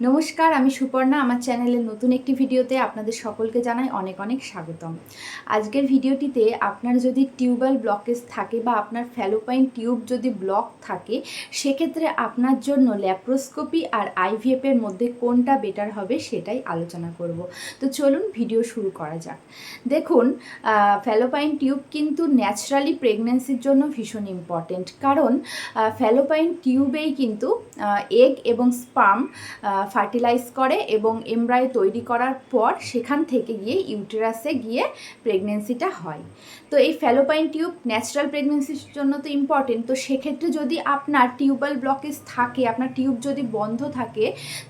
নমস্কার, আমি সুপর্ণা। আমার চ্যানেলের নতুন একটি ভিডিওতে আপনাদের সকলকে জানাই অনেক অনেক স্বাগতম। আজকের ভিডিওটিতে আপনার যদি টিউবওয়েল ব্লকেজ থাকে বা আপনার ফ্যালোপাইন টিউব যদি ব্লক থাকে, সেক্ষেত্রে আপনার জন্য ল্যাপ্রোস্কোপি আর আইভিএফের মধ্যে কোনটা বেটার হবে সেটাই আলোচনা করব। তো চলুন ভিডিও শুরু করা যাক। দেখুন ফ্যালোপাইন টিউব কিন্তু ন্যাচারালি প্রেগনেন্সির জন্য ভীষণ ইম্পর্টেন্ট। কারণ ফ্যালোপাইন টিউবেই কিন্তু এগ এবং স্পার্ম ফার্টিলাইজ করে এবং এমব্রায় তৈরি করার পর সেখান থেকে গিয়ে ইউটেরাসে গিয়ে প্রেগনেন্সিটা হয়। তো এই ফ্যালোপাইন টিউব ন্যাচারাল প্রেগনেন্সির জন্য তো ইম্পর্টেন্ট তো সেক্ষেত্রে যদি আপনার টিউবাল ব্লকেজ থাকে, আপনার টিউব যদি বন্ধ থাকে,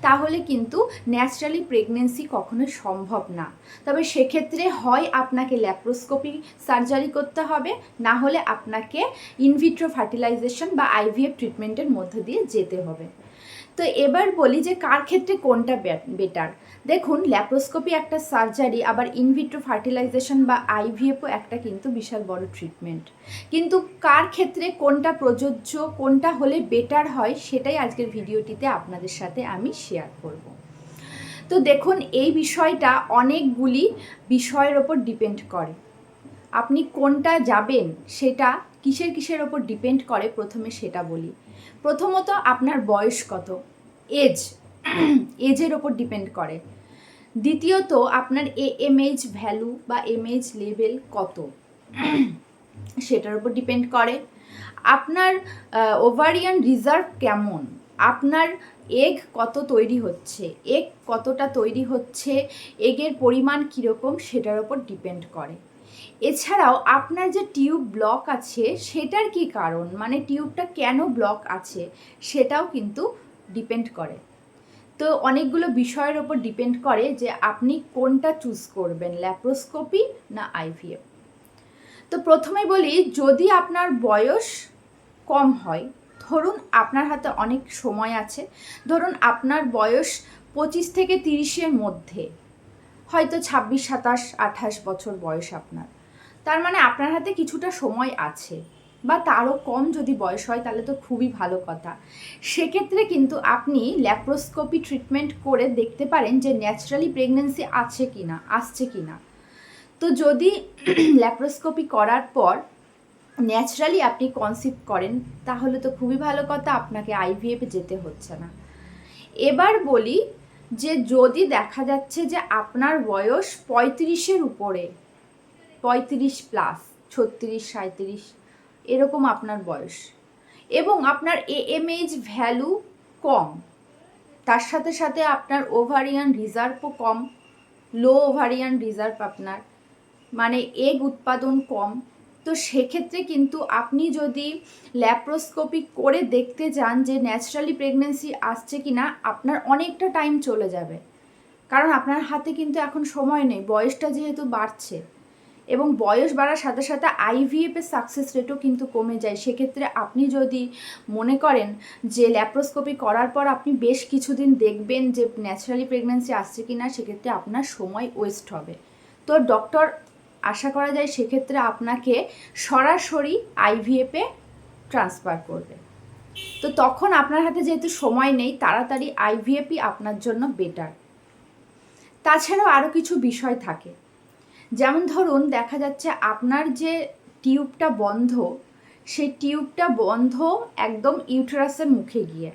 তাহলে কিন্তু ন্যাচারালি প্রেগনেন্সি কখনো সম্ভব না। তবে সেক্ষেত্রে হয় আপনাকে ল্যাপ্রোস্কোপি সার্জারি করতে হবে, না হলে আপনাকে ইনভিট্রো ফার্টিলাইজেশন বা আইভিএফ ট্রিটমেন্টের মধ্য দিয়ে যেতে হবে। তো এবার বলি যে কার ক্ষেত্রে কোনটা বেটার দেখুন ল্যাপ্রোস্কোপি একটা সার্জারি আবার ইনভিট্রো ফার্টিলাইজেশন বা আইভিএফও একটা কিন্তু বিশাল বড় ট্রিটমেন্ট কিন্তু কার ক্ষেত্রে কোনটা প্রযোজ্য, কোনটা হলে বেটার হয়, সেটাই আজকের ভিডিওটিতে আপনাদের সাথে আমি শেয়ার করব। তো দেখুন, এই বিষয়টা অনেকগুলি বিষয়ের ওপর ডিপেন্ড করে। আপনি কোনটা যাবেন, সেটা কিসের কিসের ওপর ডিপেন্ড করে, প্রথমে সেটা বলি। প্রথমত আপনার বয়স কত? এজ এজের ওপর ডিপেন্ড করে। দ্বিতীয়ত, আপনার এ এমএইচ ভ্যালু বা এমএইচ লেভেল কত? সেটার উপর ডিপেন্ড করে। আপনার ওভারিয়ান রিজার্ভ কেমন? আপনার এগ কত তৈরি হচ্ছে? এগ কতটা তৈরি হচ্ছে? এগের পরিমাণ কীরকম? সেটার ওপর ডিপেন্ড করে। এছাড়াও আপনার যে টিউব ব্লক আছে, সেটার কি কারণ? মানে টিউবটা কেন ব্লক আছে? সেটাও কিন্তু ডিপেন্ড করে। তো অনেকগুলো বিষয়ের ওপর ডিপেন্ড করে যে আপনি কোনটা চুজ করবেন, ল্যাপ্রোস্কোপি না আইভিএফ তো প্রথমে বলি, যদি আপনার বয়স কম হয়, ধরুন আপনার হাতে অনেক সময় আছে, ধরুন আপনার বয়স পঁচিশ থেকে তিরিশের মধ্যে হয়তো ছাব্বিশ, সাতাশ, আঠাশ বছর বয়স আপনার। তার মানে আপনার হাতে কিছুটা সময় আছে। বা তারও কম যদি বয়স হয়, তাহলে তো খুবই ভালো কথা। সেক্ষেত্রে কিন্তু আপনি ল্যাপ্রোস্কোপি ট্রিটমেন্ট করে দেখতে পারেন যে ন্যাচারালি প্রেগনেন্সি আছে কি না আসছে কি না তো যদি ল্যাপ্রোস্কোপি করার পর ন্যাচারালি আপনি কনসিভ করেন, তাহলে তো খুবই ভালো কথা, আপনাকে আইভিএফে যেতে হচ্ছে না। এবার বলি যে যদি দেখা যাচ্ছে যে আপনার বয়স পঁয়ত্রিশের উপরে, পঁয়ত্রিশ প্লাস ছত্রিশ সাঁত্রিশ এরকম আপনার বয়স। এবং আপনার এএমএইচ ভ্যালু কম, তার সাথে সাথে আপনার ওভারিয়ান রিজার্ভও কম লো ওভারিয়ান রিজার্ভ আপনার মানে এগ উৎপাদন কম তো সেক্ষেত্রে কিন্তু আপনি যদি ল্যাপ্রোস্কোপি করে দেখতে যান যে ন্যাচারালি প্রেগনেন্সি আসছে কি না আপনার অনেকটা টাইম চলে যাবে। কারণ আপনার হাতে কিন্তু এখন সময় নেই, বয়সটা যেহেতু বাড়ছে। এবং বয়স বাড়ার সাথে সাথে আইভিএফের সাকসেস রেটও কিন্তু কমে যায়। সেক্ষেত্রে আপনি যদি মনে করেন যে ল্যাপ্রোস্কোপি করার পর আপনি বেশ কিছুদিন দেখবেন যে ন্যাচারালি প্রেগনেন্সি আসছে কি না সেক্ষেত্রে আপনার সময় ওয়েস্ট হবে। তো ডক্টর আশা করা যায় সেক্ষেত্রে আপনাকে সরাসরি আইভিএফে ট্রান্সফার করবে। তো তখন আপনার হাতে যেহেতু সময় নেই, তাড়াতাড়ি আইভিএফই আপনার জন্য বেটার তাছাড়াও আরও কিছু বিষয় থাকে। যেমন ধরুন, দেখা যাচ্ছে আপনার যে টিউবটা বন্ধ, সেই টিউবটা বন্ধ একদম ইউটেরাসের মুখে গিয়ে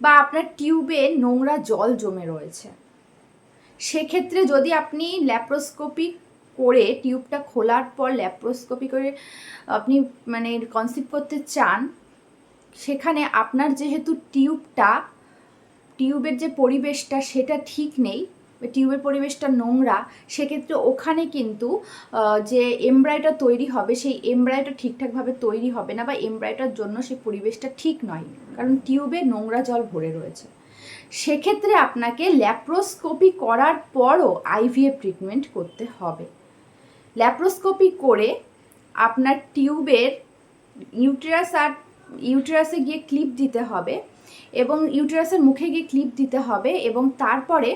বা আপনার টিউবে নোংরা জল জমে রয়েছে। সেক্ষেত্রে যদি আপনি ল্যাপ্রোস্কোপি করে টিউবটা খোলার পর ল্যাপ্রোস্কোপি করে আপনি মানে কনসিভ করতে চান, সেখানে আপনার যেহেতু টিউবটা, টিউবের যে পরিবেশটা সেটা ঠিক নেই, টিউবের পরিবেশটা নোংরা, সেক্ষেত্রে ওখানে কিন্তু যে এমব্রয়টা তৈরি হবে, সেই এমব্রয়টা ঠিকঠাকভাবে তৈরি হবে না বা এমব্রয়টার জন্য সেই পরিবেশটা ঠিক নয়, কারণ টিউবে নোংরা জল ভরে রয়েছে। সেক্ষেত্রে আপনাকে ল্যাপ্রোস্কোপি করার পরও আইভিএফ ট্রিটমেন্ট করতে হবে। ল্যাপ্রোস্কোপি করে আপনার টিউবের ইউটেরাস আর ইউটেরাসে গিয়ে ক্লিপ দিতে হবে এবং ইউটেরাসের মুখে গিয়ে ক্লিপ দিতে হবে এবং তারপরে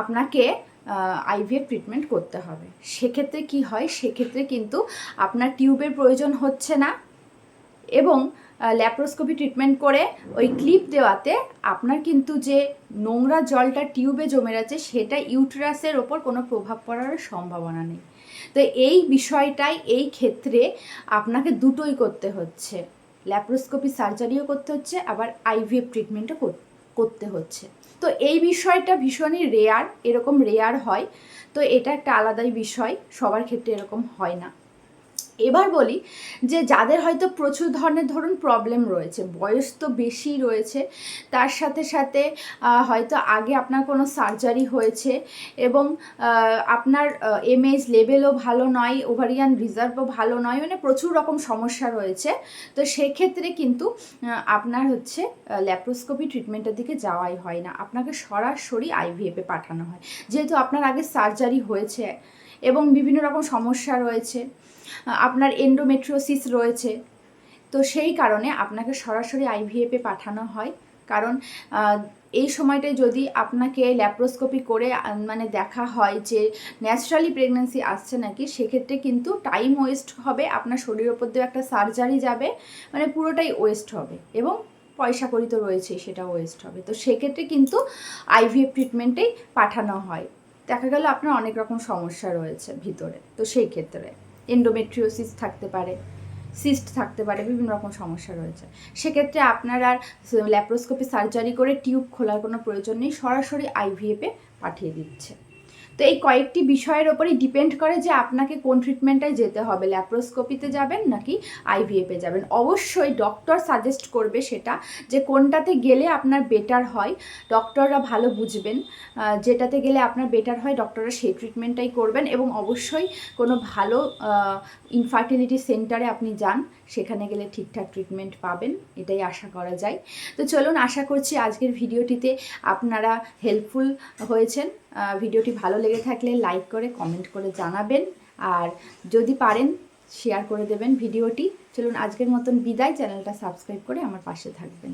আপনাকে আইভিএফ ট্রিটমেন্ট করতে হবে। সেক্ষেত্রে কি হয়? সেক্ষেত্রে কিন্তু আপনার টিউবের প্রয়োজন হচ্ছে না এবং ল্যাপ্রোস্কোপি ট্রিটমেন্ট করে ওই ক্লিপ দেওয়াতে আপনার কিন্তু যে নোংরা জলটা টিউবে জমে আছে সেটা ইউটেরাসের ওপর কোনো প্রভাব পড়ার সম্ভাবনা নেই। তো এই বিষয়টাই, এই ক্ষেত্রে আপনাকে দুটোই করতে হচ্ছে। ল্যাপ্রোস্কোপি সার্জারিও করতে হচ্ছে, আবার আইভিএফ ট্রিটমেন্টও করতে হচ্ছে। তো এই বিষয়টা ভীষণই রেয়ার এরকম রেয়ার হয়। তো এটা একটা আলাদাই বিষয়, সবার ক্ষেত্রে এরকম হয় না। এবার বলি যে যাদের হয়তো প্রচুর ধরনের ধরুন প্রবলেম রয়েছে, বয়স তো বেশি রয়েছে, তার সাথে সাথে হয়তো আগে আপনার কোনো সার্জারি হয়েছে এবং আপনার এমএজ লেভেলও ভালো নয় ওভারিয়ান রিজার্ভও ভালো নয় মানে প্রচুর রকম সমস্যা রয়েছে। তো সেক্ষেত্রে কিন্তু আপনার হচ্ছে ল্যাপ্রোস্কোপি ট্রিটমেন্টের দিকে যাওয়াই হয় না। আপনাকে সরাসরি আইভিএফে পাঠানো হয়। যেহেতু আপনার আগে সার্জারি হয়েছে এবং বিভিন্ন রকম সমস্যা রয়েছে আপনার এন্ডোমেট্রিওসিস রয়েছে। তো সেই কারণে আপনাকে সরাসরি আইভিএফে পাঠানো হয়। কারণ এই সময়টায় যদি আপনাকে ল্যাপ্রোস্কোপি করে মানে দেখা হয় যে ন্যাচারালি প্রেগন্যান্সি আসছে নাকি, সেক্ষেত্রে কিন্তু টাইম ওয়েস্ট হবে, আপনার শরীরের ওপর দিয়ে একটা সার্জারি যাবে মানে পুরোটাই ওয়েস্ট হবে এবং পয়সা করি তো রয়েছেই সেটা ওয়েস্ট হবে। তো সেক্ষেত্রে কিন্তু আইভিএফ ট্রিটমেন্টেই পাঠানো হয়। দেখা গেল আপনার অনেক রকম সমস্যা রয়েছে ভিতরে। তো সেই ক্ষেত্রে এন্ডোমেট্রিওসিস থাকতে পারে সিস্ট থাকতে পারে, বিভিন্ন রকম সমস্যা রয়েছে। সেক্ষেত্রে আপনার আর ল্যাপ্রোস্কোপি সার্জারি করে টিউব খোলার কোনো প্রয়োজন নেই, সরাসরি আইভিএফে পাঠিয়ে দিচ্ছে। তো এই কয়েকটি বিষয়ের ওপরই ডিপেন্ড করে যে আপনাকে কোন ট্রিটমেন্টটায় যেতে হবে। ল্যাপ্রোস্কোপিতে যাবেন নাকি আইভিএফে যাবেন? অবশ্যই ডক্টর সাজেস্ট করবে সেটা যে কোনটাতে গেলে আপনার বেটার হয়। ডক্টররা ভালো বুঝবেন যেটাতে গেলে আপনার বেটার হয় ডক্টররা সেই ট্রিটমেন্টটাই করবেন এবং অবশ্যই কোনো ভালো ইনফার্টিলিটি সেন্টারে আপনি যান, সেখানে গেলে ঠিকঠাক ট্রিটমেন্ট পাবেন, এটাই আশা করা যায়। তো চলুন, আশা করছি আজকের ভিডিওটিতে আপনারা হেল্পফুল হয়েছেন। ভিডিওটি ভালো লেগে থাকলে লাইক করে, কমেন্ট করে জানাবেন। আর যদি পারেন শেয়ার করে দেবেন ভিডিওটি। চলুন, আজকের মতন বিদায়। চ্যানেলটা সাবস্ক্রাইব করে আমার পাশে থাকবেন।